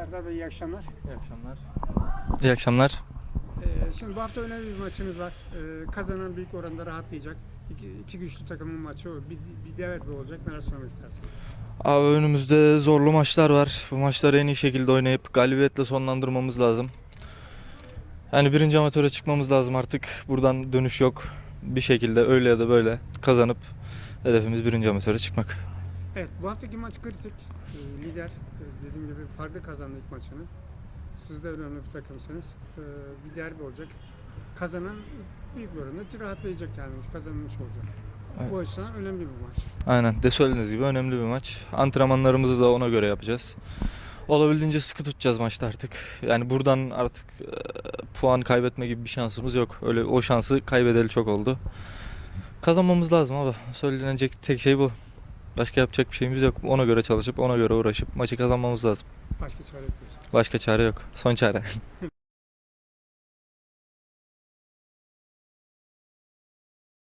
Serdar Bey iyi akşamlar. İyi akşamlar. İyi akşamlar. Ee, şimdi bu hafta önemli bir maçınız var. Ee, kazanan büyük oranda rahatlayacak. İki, iki güçlü takımın maçı o. Bir, bir derbi olacak. Neler söylemek istersiniz? Abi önümüzde zorlu maçlar var. Bu maçları en iyi şekilde oynayıp galibiyetle sonlandırmamız lazım. Yani birinci amatöre çıkmamız lazım artık. Buradan dönüş yok. Bir şekilde öyle ya da böyle kazanıp hedefimiz birinci amatöre çıkmak. Evet bu haftaki maç kritik. Ee, lider e, dediğim gibi farklı kazandı ilk maçını. Siz de önemli bir takımsınız. Ee, bir derbi olacak. Kazanan büyük bir oranda rahatlayacak yani kazanmış olacak. Evet. Bu açıdan önemli bir maç. Aynen de söylediğiniz gibi önemli bir maç. Antrenmanlarımızı da ona göre yapacağız. Olabildiğince sıkı tutacağız maçta artık. Yani buradan artık e, puan kaybetme gibi bir şansımız yok. Öyle o şansı kaybedeli çok oldu. Kazanmamız lazım abi. Söylenecek tek şey bu. Başka yapacak bir şeyimiz yok. Ona göre çalışıp ona göre uğraşıp maçı kazanmamız lazım. Başka çare yok. Başka çare yok. Son çare.